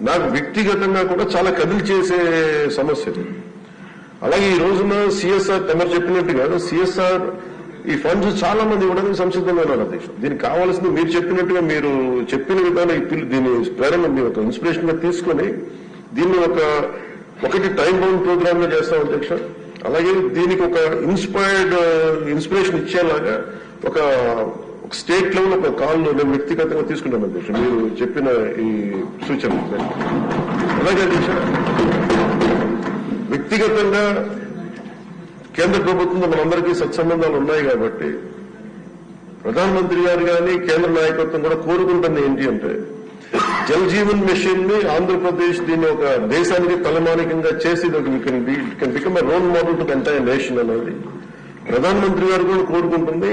నాకు వ్యక్తిగతంగా కూడా చాలా కదిలి చేసే సమస్య అలాగే ఈ రోజున సిఎస్ఆర్ తమరు చెప్పినట్టుగా సిఎస్ఆర్ ఈ ఫండ్స్ చాలా మంది ఇవ్వడానికి సంసిద్ధంగా ఉన్నారు అధ్యక్షుడు దీనికి కావాల్సింది మీరు చెప్పినట్టుగా మీరు చెప్పిన విధానం దీని ప్రేరణ మీ ఒక ఇన్స్పిరేషన్గా తీసుకుని దీన్ని ఒక ఒకటి టైం బౌండ్ ప్రోగ్రామ్గా చేస్తాం అధ్యక్ష. అలాగే దీనికి ఒక ఇన్స్పైర్డ్ ఇన్స్పిరేషన్ ఇచ్చేలాగా ఒక ఒక స్టేట్ లెవెల్ ఒక కాల్ మేము వ్యక్తిగతంగా తీసుకుంటాను అధ్యక్ష. మీరు చెప్పిన ఈ సూచన అలాగే అధ్యక్ష వ్యక్తిగతంగా కేంద్ర ప్రభుత్వంతో మనందరికీ సత్సంబంధాలు ఉన్నాయి కాబట్టి ప్రధానమంత్రి గారు కానీ కేంద్ర నాయకత్వం కూడా కోరుకుంటుంది ఏంటి అంటే జల్ జీవన్ మిషన్ని ఆంధ్రప్రదేశ్ దీన్ని ఒక దేశానికి తలమానికంగా చేసి can become role model to entire nation అనేది ప్రధానమంత్రి గారు కూడా కోరుకుంటుంది.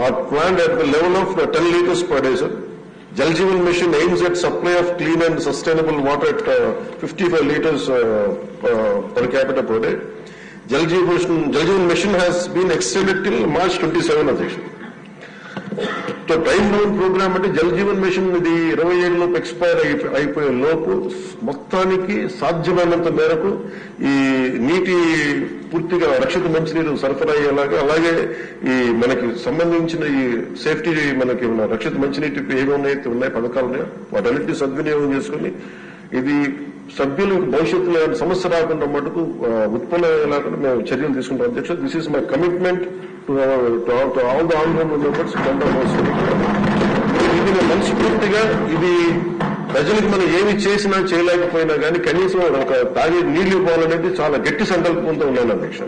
Our planned at the level of uh, 10 litres per day, sir. Jal Jeevan Mission aims at supply of clean and sustainable water at uh, 55 litres uh, per capita per day. Jal Jeevan, Mission has been extended till March 27, Adhyaksha. So time down program అంటే Jal Jeevan machine ఇది ఇరవై ఏడులోపు expire అయిపోయే లోపు మొత్తానికి సాధ్యమైనంత మేరకు ఈ నీటి పూర్తిగా రక్షిత మంచినీరు సరఫరా అయ్యేలాగా అలాగే ఈ మనకి సంబంధించిన ఈ సేఫ్టీ మనకి ఉన్న రక్షిత మంచినీటి ఏమైతే ఉన్నాయి పథకాలు ఉన్నాయో సద్వినియోగం చేసుకుని ఇది సభ్యులు భవిష్యత్తులో సమస్య రాకుండా మటుకు ఆ, ఉత్పన్నమయ్యేలాగా మేము చర్యలు తీసుకుంటాం. అధ్యక్ష this is my commitment to all the honourable members ఇది మనస్ఫూర్తిగా ఇది ప్రజలకు మనం ఏమి చేసినా చేయలేకపోయినా కానీ కనీసం ఒక తాగే నీళ్ళు ఇవ్వాలనేది చాలా గట్టి సంకల్పంతో ఉన్నాను అధ్యక్ష